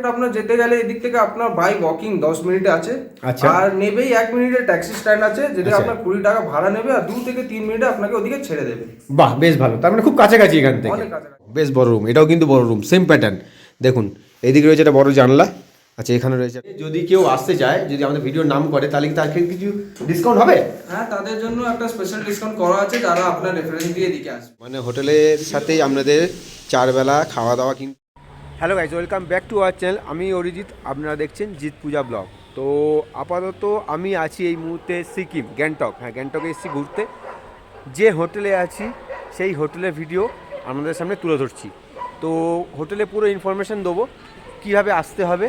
Market আপনার যেতে গেলে এদিক থেকে আপনার বাই ওয়াকিং দশ মিনিটে আছে। আচ্ছা। আর নেবেই এক মিনিটের ট্যাক্সি স্ট্যান্ড আছে যেটা আচ্ছা। আপনার কুড়ি টাকা ভাড়া নেবে আর দু থেকে তিন মিনিটে আপনাকে ওদিকে ছেড়ে দেবে। বাহ বেশ ভালো। তার মানে খুব কাছাকাছি এখান থেকে। বেশ বড় রুম এটাও কিন্তু বড় রুম সেম প্যাটার্ন দেখুন এদিকে রয়েছে একটা বড় জানলা। আচ্ছা এখানে রয়েছে যদি কেউ আসতে চায় যদি আমাদের ভিডিওর নাম করে তাহলে কি তার ক্ষেত্রে কিছু ডিসকাউন্ট হবে? হ্যাঁ তাদের জন্য একটা স্পেশাল ডিসকাউন্ট করা আছে যারা আপনার রেফারেন্স দিয়ে এদিকে আসবে। মানে হোটেলের সাথেই আপনাদের চারবেলা খাওয়া দাওয়া কিন্তু hello guys welcome back to our channel. আমি অরিজিৎ, আপনারা দেখছেন জিৎ পূজা ব্লগ। তো আপাতত আমি আছি এই মুহূর্তে সিকিম, গ্যাংটক। হ্যাঁ গ্যাংটকে এসেছি ঘুরতে। যে হোটেলে আছি, সেই হোটেলের ভিডিও আপনাদের সামনে তুলে ধরছি। তো হোটেলে পুরো ইনফরমেশন দেবো, কীভাবে আসতে হবে।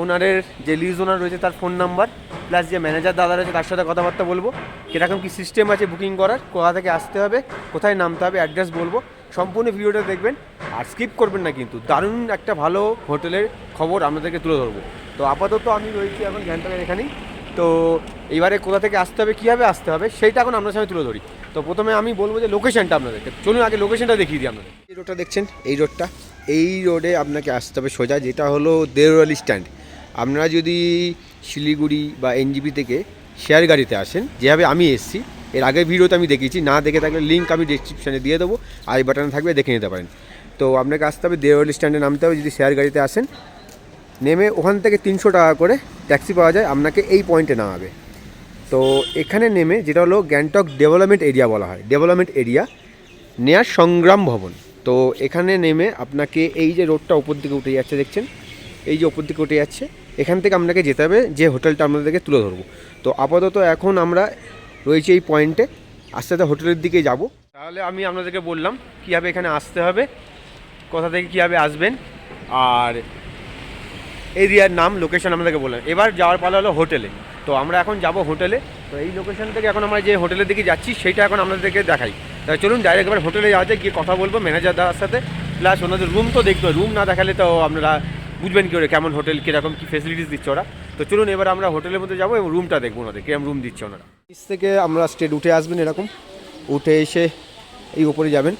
ওনারের যে লিজ ওনার রয়েছে, তার ফোন নাম্বার প্লাস যে ম্যানেজার দাদা রয়েছে, তার সাথে কথাবার্তা বলব। কীরকম কী সিস্টেম আছে বুকিং করার, কোথা থেকে আসতে হবে, কোথায় নামতে হবে অ্যাড্রেস বলব। সম্পূর্ণ ভিডিওটা দেখবেন আর স্কিপ করবেন না কিন্তু। দারুণ একটা ভালো হোটেলের খবর আপনাদেরকে তুলে ধরবো। তো আপাতত আমি রয়েছি এখন গ্যাংটকের এখানেই। তো এইবারে কোথা থেকে আসতে হবে, কীভাবে আসতে হবে, সেইটা এখন আপনার সামনে তুলে ধরি। তো প্রথমে আমি বলব যে লোকেশনটা আপনাদেরকে। চলুন আগে লোকেশনটা দেখিয়ে দিই আপনাদের। এই রোডটা দেখছেন? এই রোডটা এই রোডে আপনাকে আসতে হবে সোজা, যেটা হলো দেওয়ালি স্ট্যান্ড আপনারা যদি শিলিগুড়ি বা এনজিপি থেকে শেয়ার গাড়িতে আসেন, যেভাবে আমি এসেছি এর আগের ভিডিওতে আমি দেখিয়েছি, না দেখে থাকলে লিঙ্ক আমি ডিসক্রিপশানে দিয়ে দেবো আই বাটনে থাকবে দেখে নিতে পারেন। তো আপনাকে আসতে হবে দেওয়ালি স্ট্যান্ডে নামতে হবে, যদি শেয়ার গাড়িতে আসেন। নেমে ওখান থেকে তিনশো টাকা করে ট্যাক্সি পাওয়া যায়, আপনাকে এই পয়েন্টে নামাবে। তো এখানে নেমে যেটা হলো গ্যাংটক ডেভেলপমেন্ট এরিয়া বলা হয় ডেভেলপমেন্ট এরিয়া নেয়ার সংগ্রাম ভবন। তো এখানে নেমে আপনাকে এই যে রোডটা উপর দিকে উঠে যাচ্ছে, দেখছেন? এই যে উপর দিকে উঠে যাচ্ছে, এখান থেকে আপনাকে যেতে হবে, যে হোটেলটা আপনাদেরকে তুলে ধরবো। তো আপাতত এখন আমরা রয়েছি এই পয়েন্টে। আস্তে আস্তে হোটেলের দিকে যাব। তাহলে আমি আপনাদেরকে বললাম, কীভাবে এখানে আসতে হবে, কোথা থেকে কীভাবে আসবেন, আর এরিয়ার নাম লোকেশন আমাদেরকে বললাম এবার যাওয়ার পালা হলো হোটেলে। তো আমরা এখন যাব হোটেলে। তো এই লোকেশন থেকে এখন আমরা যে হোটেলের দিকে যাচ্ছি সেটা এখন আপনাদেরকে দেখাই। তাই চলুন ডাইরেক্ট এবার হোটেলে যাওয়া যায় গিয়ে কথা বলব ম্যানেজার দাদার সাথে। প্লাস ওনাদের রুম তো দেখতে রুম না দেখালে তো আপনারা বুঝবেন কী করে কেমন হোটেল, কীরকম কী ফেসিলিটিস দিচ্ছে ওরা। তো চলুন, এবার আমরা হোটেলের মধ্যে যাব এবং রুমটা দেখব ওনাদের, কিরম রুম দিচ্ছে ওনারা। নিচ থেকে আমরা স্টেট উঠে আসবেন এরকম। উঠে এসে এই উপরে যাবেন।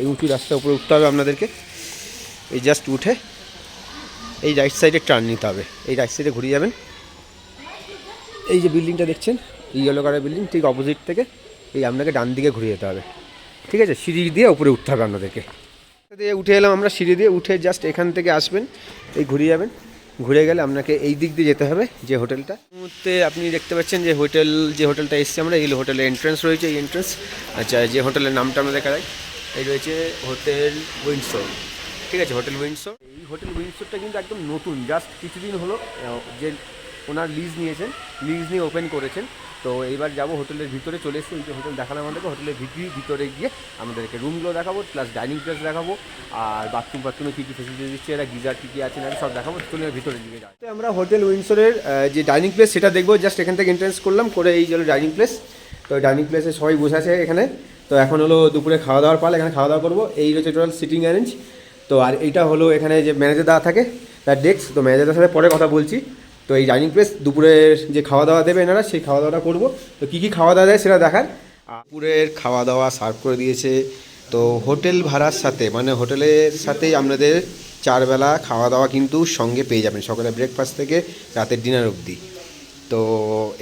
এই উঁচু রাস্তা উপরে উঠতে হবে আপনাদেরকে। এই জাস্ট উঠে এই রাইট সাইডে টার্ন নিতে হবে। এই রাইট সাইডে ঘুরে যাবেন। এই যে বিল্ডিংটা দেখছেন, এই ইয়েলো কালার বিল্ডিং ঠিক অপোজিট থেকে এই আপনাকে ডান দিকে ঘুরে যেতে হবে। ঠিক আছে? সিঁড়ি দিয়ে উপরে উঠতে হবে আপনাদেরকে। দিয়ে উঠে এলাম আমরা, সিঁড়ি দিয়ে উঠে জাস্ট এখান থেকে আসবেন, এই ঘুরে যাবেন। ঘুরে গেলে আপনাকে এই দিক দিয়ে যেতে হবে যে হোটেলটা। মুহূর্তে আপনি দেখতে পাচ্ছেন যে হোটেল, যে হোটেলটা এসছি আমরা, এই হোটেলের এন্ট্রেন্স রয়েছে, এই এন্ট্রেন্স আচ্ছা যে হোটেলের নামটা আমরা দেখা যায় এই রয়েছে হোটেল উইন্ডসোর। ঠিক আছে, হোটেল উইন্ডসোর। এই হোটেল উইন্ডসোরটা কিন্তু একদম নতুন জাস্ট কিছুদিন হলো যে ওনার লিজ নিয়েছেন লিজ নিয়ে ওপেন করেছেন। তো এইবার যাব হোটেলের ভিতরে, চলে এসেছি যে হোটেল দেখালাম আমাদেরকে হোটেলের ভিতরে ভিতরে গিয়ে আমাদেরকে রুমগুলো দেখাবো প্লাস ডাইনিং প্লেস দেখাবো, আর বাথরুম বাথরুমে কী কী ফেসিলিটি দিচ্ছে, এরা গিজার কী কী আছে, না সব দেখাবো হোটেলের ভিতরে দিকে যাই। আমরা হোটেল উইন্ডসোরের যে ডাইনিং প্লেস সেটা দেখব জাস্ট এখান থেকে এন্ট্রেন্স করলাম, করে এই হলো ডাইনিং প্লেস তো ডাইনিং প্লেসে সবাই বসে আছে এখানে। তো এখন হলো দুপুরে খাওয়া দাওয়ার পাল, এখানে খাওয়া দাওয়া করব। এই হচ্ছে টোটাল সিটিং অ্যারেঞ্জ তো আর এইটা হলো এখানে যে ম্যানেজার দেওয়া থাকে, তার ডেস্ক তো ম্যানেজারের সাথে পরে কথা বলছি। তো এই ডাইনিং প্লেস দুপুরের যে খাওয়া দাওয়া দেবে এনারা, সেই খাওয়া দাওয়াটা করব। তো কী কী খাওয়া দাওয়া দেয় সেটা দেখার দুপুরের খাওয়া দাওয়া সার্ভ করে দিয়েছে। তো হোটেল ভাড়ার সাথে মানে হোটেলের সাথেই আপনাদের চারবেলা খাওয়া দাওয়া কিন্তু সঙ্গে পেয়ে যাবেন। সকালে ব্রেকফাস্ট থেকে রাতের ডিনার অবধি। তো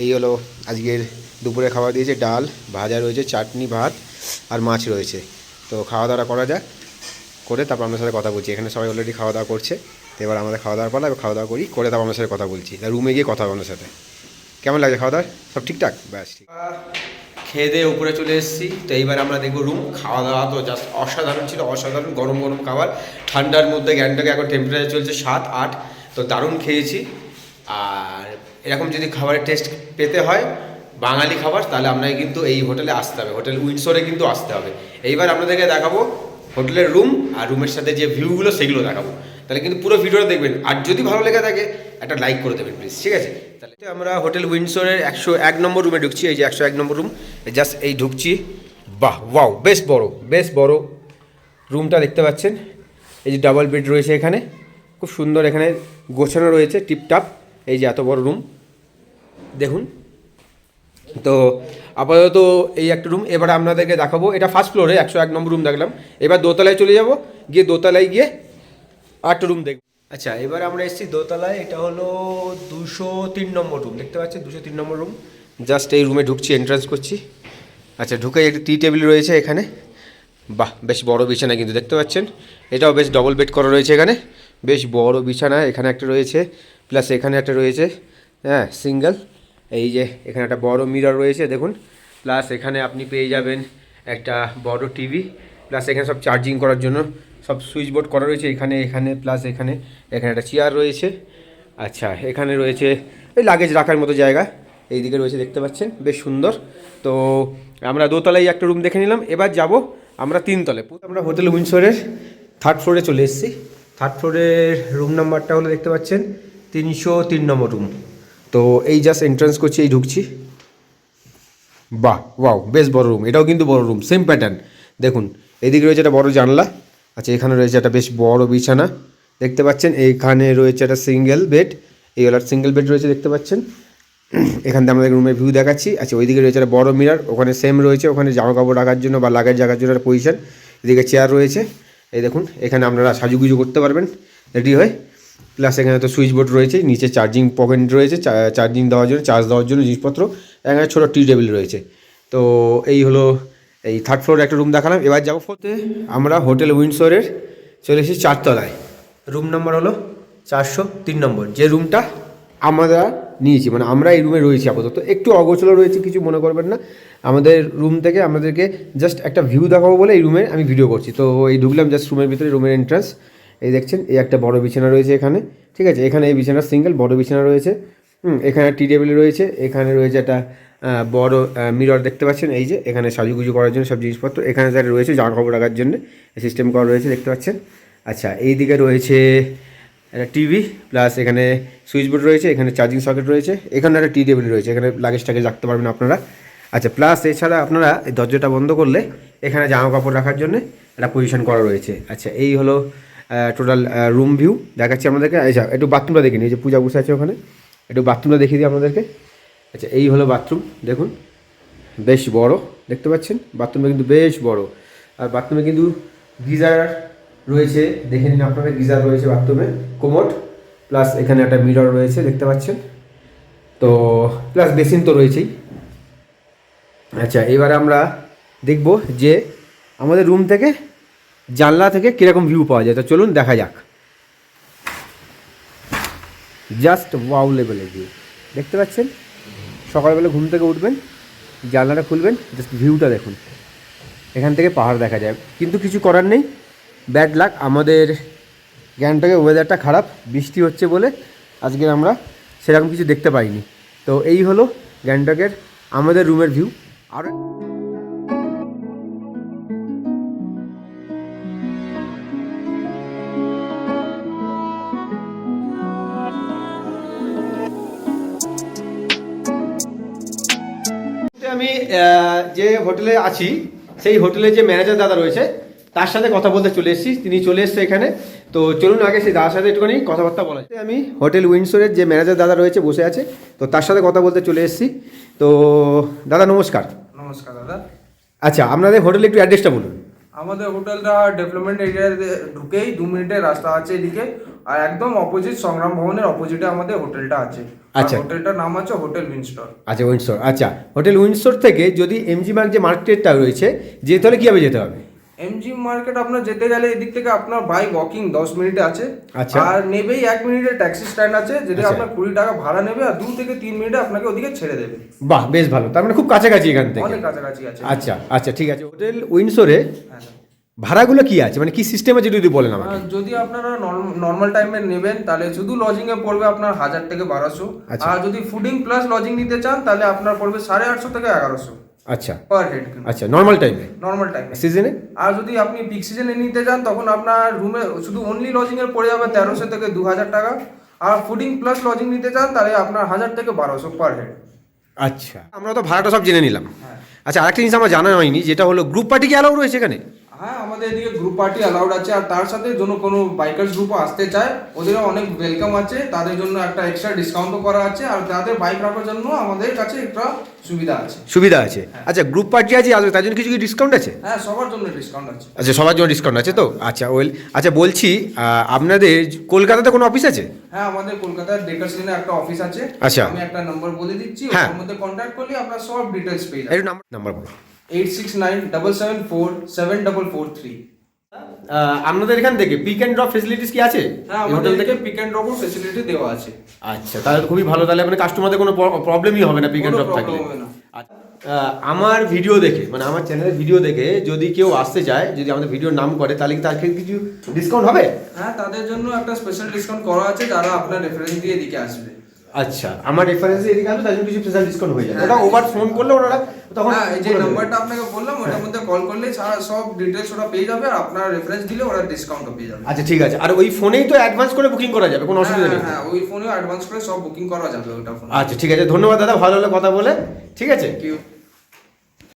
এই হলো আজকের দুপুরে খাওয়া দিয়েছে ডাল, ভাজা রয়েছে, চাটনি, ভাত আর মাছ রয়েছে। তো খাওয়া দাওয়া করা যাক, করে তারপর আপনার সাথে কথা বলছি। এখানে সবাই অলরেডি খাওয়া দাওয়া করছে। এবার আমাদের খাওয়া দাওয়ার পালা খাওয়া দাওয়া করি, করে তারপর আপনার সাথে কথা বলছি। রুমে গিয়ে কথা আপনার সাথে। কেমন লাগছে খাওয়া দাওয়া সব ঠিকঠাক? ব্যাস, ঠিক। খেয়ে দিয়ে উপরে চলে এসেছি। তো এইবার আমরা দেখব রুম খাওয়া দাওয়া তো জাস্ট অসাধারণ ছিল, অসাধারণ গরম গরম খাবার। ঠান্ডার মধ্যে গ্যাংটকে এখন টেম্পারেচার চলছে সাত, আট। তো দারুণ খেয়েছি। আর এরকম যদি খাবারের টেস্ট পেতে হয়, বাঙালি খাবার, তাহলে আপনাকে কিন্তু এই হোটেলে আসতে হবে। হোটেল উইন্ডসোরে কিন্তু আসতে হবে। এইবার আপনাদেরকে দেখাবো হোটেলের রুম আর রুমের সাথে যে ভিউগুলো সেগুলো দেখাবো। তাহলে কিন্তু পুরো ভিডিওটা দেখবেন। আর যদি ভালো লেগে থাকে, একটা লাইক করে দেবেন প্লিজ ঠিক আছে? তাহলে আমরা হোটেল উইন্ডসোরের একশো এক নম্বর রুমে ঢুকছি, এই যে একশো এক নম্বর রুম। জাস্ট এই ঢুকছি। বাহ ওয়াও বেশ বড় বেশ বড় রুমটা দেখতে পাচ্ছেন। এই যে ডাবল বেড রয়েছে এখানে। খুব সুন্দর এখানে গোছানো রয়েছে টিপটাপ এই যে এত বড় রুম। দেখুন। তো আপাতত এই একটা রুম। এবার আপনাদেরকে দেখাবো। এটা ফার্স্ট ফ্লোরে একশো এক নম্বর রুম দেখলাম। এবার দোতলায় চলে যাব। গিয়ে দোতলায় গিয়ে আরেকটা রুম দেখব। আচ্ছা এবার আমরা এসেছি দোতলায়। এটা হলো দুশো তিন নম্বর রুম দেখতে পাচ্ছেন? দুশো তিন নম্বর রুম জাস্ট এই রুমে ঢুকছি এন্ট্রান্স করছি। আচ্ছা ঢুকে একটা টি টেবিল রয়েছে এখানে। বাহ, বেশ বড় বিছানা কিন্তু দেখতে পাচ্ছেন। এটাও বেশ ডবল বেড করা রয়েছে এখানে। বেশ বড় বিছানা, এখানে একটা রয়েছে। প্লাস এখানে একটা রয়েছে হ্যাঁ সিঙ্গেল এই যে, এখানে একটা বড় মিরর রয়েছে, দেখুন। প্লাস এখানে আপনি পেয়ে যাবেন একটা বড় টিভি প্লাস এখানে সব চার্জিং করার জন্য সব সুইচ বোর্ড করা রয়েছে, এখানে এখানে প্লাস এখানে এখানে একটা চেয়ার রয়েছে। আচ্ছা এখানে রয়েছে এই লাগেজ রাখার মতো জায়গা। এইদিকে রয়েছে, দেখতে পাচ্ছেন? বেশ সুন্দর। তো আমরা দোতলায় একটা রুম দেখে নিলাম। এবার যাব আমরা তিনতলায়। আমরা হোটেল উইন্সরের থার্ড ফ্লোরে চলে এসেছি। থার্ড ফ্লোরের রুম নাম্বারটা হলো দেখতে পাচ্ছেন? তিনশো তিন নম্বর রুম তো এই জাস্ট এন্ট্রান্স করছি, এই ঢুকছি। বাহ ওয়াও বেশ বড় রুম এটাও কিন্তু বড় রুম সেম প্যাটার্ন দেখুন, এদিকে রয়েছে একটা বড় জানলা। আচ্ছা এখানে রয়েছে একটা বেশ বড় বিছানা। দেখতে পাচ্ছেন এইখানে রয়েছে একটা সিঙ্গেল বেড এই হলো সিঙ্গেল বেড রয়েছে, দেখতে পাচ্ছেন। এখান থেকে আমাদের রুমের ভিউ দেখাচ্ছি। আচ্ছা ওইদিকে রয়েছে একটা বড় মিরার ওখানে সেম রয়েছে। ওখানে জামা কাপড় রাখার জন্য বা লাগার জায়গার জন্য একটা পজিশন এদিকে চেয়ার রয়েছে। এই দেখুন, এখানে আপনারা সাজুগুজু করতে পারবেন রেডি হয়ে। প্লাস এখানে তো সুইচ বোর্ড রয়েছে, নিচে চার্জিং পকেট রয়েছে চার্জিং দেওয়ার জন্য চার্জ দেওয়ার জন্য জিনিসপত্র। এখানে ছোটো টি টেবিল রয়েছে। তো এই হলো এই থার্ড ফ্লোরে একটা রুম দেখালাম। এবার যাব ফোর্থে আমরা হোটেল উইন্ডসোরের চলে এসেছি চারতলায়। রুম নম্বর হলো চারশো তিন নম্বর। যে রুমটা আমরা নিয়েছি মানে আমরা এই রুমে রয়েছি আপাতত। একটু অগোছলো রয়েছে, কিছু মনে করবেন না। আমাদের রুম থেকে আমাদেরকে জাস্ট একটা ভিউ দেখাবো বলে এই রুমে আমি ভিডিও করছি। তো এই ঢুকলাম জাস্ট রুমের ভিতরে রুমের এন্ট্রান্স এই দেখছেন, এই একটা বড় বিছানা রয়েছে এখানে। ঠিক আছে, এখানে এই বিছানা সিঙ্গেল বড় বিছানা রয়েছে। হুম, এখানে টি টেবিল রয়েছে। এখানে রয়েছে একটা বড় মিরর দেখতে পাচ্ছেন। এই যে, এখানে সাজুগুজু করার জন্য সব জিনিসপত্র। এখানে যারা রয়েছে, জামা কাপড় রাখার জন্য সিস্টেম করা রয়েছে, দেখতে পাচ্ছেন। আচ্ছা এই দিকে রয়েছে একটা টিভি প্লাস এখানে সুইচ বোর্ড রয়েছে, এখানে চার্জিং সকেট রয়েছে, এখানে একটা টি টেবিল রয়েছে, এখানে লাগেজ টাগেজ রাখতে পারবেন আপনারা। আচ্ছা প্লাস এছাড়া আপনারা এই দরজাটা বন্ধ করলে এখানে জামা কাপড় রাখার জন্য একটা পজিশন করা রয়েছে। আচ্ছা এই হলো টোটাল রুম ভিউ দেখাচ্ছি আপনাদেরকে। আচ্ছা একটু বাথরুমটা দেখে নিই যে পূজা বসে আছে ওখানে। একটু বাথরুমটা দেখিয়ে দিই আপনাদেরকে। আচ্ছা এই হলো বাথরুম দেখুন, বেশ বড়, দেখতে পাচ্ছেন? বাথরুমটা কিন্তু বেশ বড়। আর বাথরুমে কিন্তু গিজার রয়েছে, দেখে নিন আপনারা, গিজার রয়েছে বাথরুমে কোমোট প্লাস এখানে একটা মিরর রয়েছে, দেখতে পাচ্ছেন? তো প্লাস বেসিন তো রয়েছেই। আচ্ছা এবারে আমরা দেখব যে আমাদের রুম থেকে জানলা থেকে কীরকম ভিউ পাওয়া যায়। তো চলুন দেখা যাক। জাস্ট ওয়াও লেভেলের ভিউ দেখতে পাচ্ছেন? সকালবেলা ঘুম থেকে উঠবেন, জানলাটা খুলবেন জাস্ট ভিউটা দেখুন। এখান থেকে পাহাড় দেখা যায়। কিন্তু কিছু করার নেই। ব্যাড লাক আমাদের গ্যাংটকে ওয়েদারটা খারাপ, বৃষ্টি হচ্ছে বলে আজকে আমরা সেরকম কিছু দেখতে পাইনি। তো এই হলো গ্যাংটকের আমাদের রুমের ভিউ আর যে হোটেলে আছি সেই হোটেলে যে ম্যানেজার দাদা রয়েছে তার সাথে কথা বলতে চলে এসেছি। তিনি চলে এসছে এখানে। তো চলুন আগে সেই দাদার সাথে একটুখানি কথাবার্তা বলা। আমি হোটেল উইন্ডসোরের যে ম্যানেজার দাদা রয়েছে বসে আছে। তো তার সাথে কথা বলতে চলে এসেছি। তো দাদা নমস্কার। নমস্কার দাদা। আচ্ছা আপনাদের হোটেলে একটু অ্যাড্রেসটা বলুন। আমাদের হোটেলটা ডেভেলপমেন্ট এরিয়াতে ঢুকেই দু মিনিটের রাস্তা আছে এদিকে। আর একদম অপোজিট সংগ্রাম ভবনের অপোজিটে আমাদের হোটেলটা আছে। আচ্ছা। হোটেলটার নাম আছে হোটেল উইনস্টর আচ্ছা উইন্ডসোর আচ্ছা হোটেল উইন্ডসোর থেকে যদি এমজি মার্ক যে মার্কেটটা রয়েছে যে তাহলে কীভাবে যেতে হবে? এমজি মার্কেট আপনার যেতে গেলে এদিক থেকে আপনার বাই ওয়াকিং দশ মিনিটে আছে। আচ্ছা। আর নেবেই এক মিনিটে ট্যাক্সি স্ট্যান্ড আছে যেটা আচ্ছা। আপনার কুড়ি টাকা ভাড়া নেবে আর দু থেকে তিন মিনিটে আপনাকে ওদিকে ছেড়ে দেবে। বাহ বেশ ভালো। তার মানে খুব কাছাকাছি এখান থেকে। অনেক কাছাকাছি আছে। আচ্ছা আচ্ছা ঠিক আছে। হোটেল উইন্ডসোরে হ্যাঁ। স্যার। ভাড়াগুলো কি আছে? মানে কি সিস্টেম আছে যদি বলেন আমাকে? যদি আপনারা নর্মাল টাইমে নেবেন তাহলে শুধু লজিং এ পড়বে আপনার হাজার থেকে বারোশো। আচ্ছা। আর যদি ফুডিং প্লাস লজিং নিতে চান তাহলে আপনার পড়বে সাড়ে আটশো থেকে এগারোশো আচ্ছা। পার হেড আচ্ছা নর্মাল টাইমে নর্মাল টাইমে সিজনে আর যদি আপনি পিক সিজনে নিতে চান তখন আপনার রুমে শুধু অনলি লজিং এর পড়ে যাবে তেরোশো থেকে দু হাজার টাকা। আর ফুডিং প্লাস লজিং নিতে চান তাহলে আপনার হাজার থেকে বারোশো পার হেড আচ্ছা। আমরা তো ভাড়াটা সব জেনে নিলাম। হ্যাঁ। আচ্ছা আরেকটা জিনিস আমার জানা হয়নি যেটা হলো গ্রুপ পার্টি কি অ্যালাউ রয়েছে এখানে? হ্যাঁ আমাদের এদিকে গ্রুপ পার্টি অ্যালাউড আছে আর তার সাথে জন্য কোনো বাইকার্স গ্রুপও আসতে চায় ওদেরও অনেক ওয়েলকাম আছে তাদের জন্য একটা এক্সট্রা ডিসকাউন্টও করা আছে আর তাদের বাইক রাখার জন্য আমাদের কাছে একটা সুবিধা আছে। সুবিধা আছে। আচ্ছা গ্রুপ পার্টি আছে আসবে তার জন্য কিছু কি ডিসকাউন্ট আছে? হ্যাঁ সবার জন্য ডিসকাউন্ট আছে। আচ্ছা সবার জন্য ডিসকাউন্ট আছে তো? আচ্ছা ওয়েল আচ্ছা বলছি আপনাদের কলকাতাতে কোনো অফিস আছে? হ্যাঁ আমাদের কলকাতার ডেকার্স লেনে একটা অফিস আছে। আচ্ছা। আমি একটা নম্বর বলে দিচ্ছি হ্যাঁ। ওর মধ্যে কন্ট্যাক্ট করলে আপনার সব ডিটেলস পেয়ে যাবেন। নাম্বার বলো। Eight six nine double seven four seven double four three আপনাদের এখান থেকে পিক অ্যান্ড ড্রপ ফেসিলিটিস কি আছে? হ্যাঁ আমাদের হোটেল থেকে? পিক অ্যান্ড ড্রপও ফেসিলিটি দেওয়া আছে। আচ্ছা তাহলে খুবই ভালো তাহলে মানে কাস্টমারদের কোনো প্রবলেমই হবে না পিক অ্যান্ড কোনো ড্রপ থাকলে। আচ্ছা, আমার ভিডিও দেখে মানে আমার চ্যানেলের ভিডিও দেখে যদি কেউ আসতে চায় যদি আমাদের ভিডিওর নাম করে তাহলে কি তার ক্ষেত্রে কিছু ডিসকাউন্ট হবে? হ্যাঁ তাদের জন্য একটা স্পেশাল ডিসকাউন্ট করা আছে যারা আপনার রেফারেন্স দিয়ে এদিকে আসবে। আচ্ছা আমার রেফারেন্সে এদিকে আসবে তার জন্য কিছু স্পেশাল ডিসকাউন্ট হয়ে যাবে। ওটা ওভার ফোন করলে ওনারা তখন হ্যাঁ এই যে নাম্বারটা আপনাকে বললাম ওটার মধ্যে কল করলে সারা সব ডিটেলস ওরা পেয়ে যাবে আর আপনার রেফারেন্স দিলে ওরা ডিসকাউন্টও পেয়ে যাবে। আচ্ছা ঠিক আছে। আর ওই ফোনেই তো অ্যাডভান্স করে বুকিং করা যাবে কোনো অসুবিধা নেই। হ্যাঁ হ্যাঁ ওই ফোনে অ্যাডভান্স করে সব বুকিং করা যাবে ওটা আচ্ছা ঠিক আছে। ধন্যবাদ দাদা ভালো হলো কথা বলে। ঠিক আছে? You.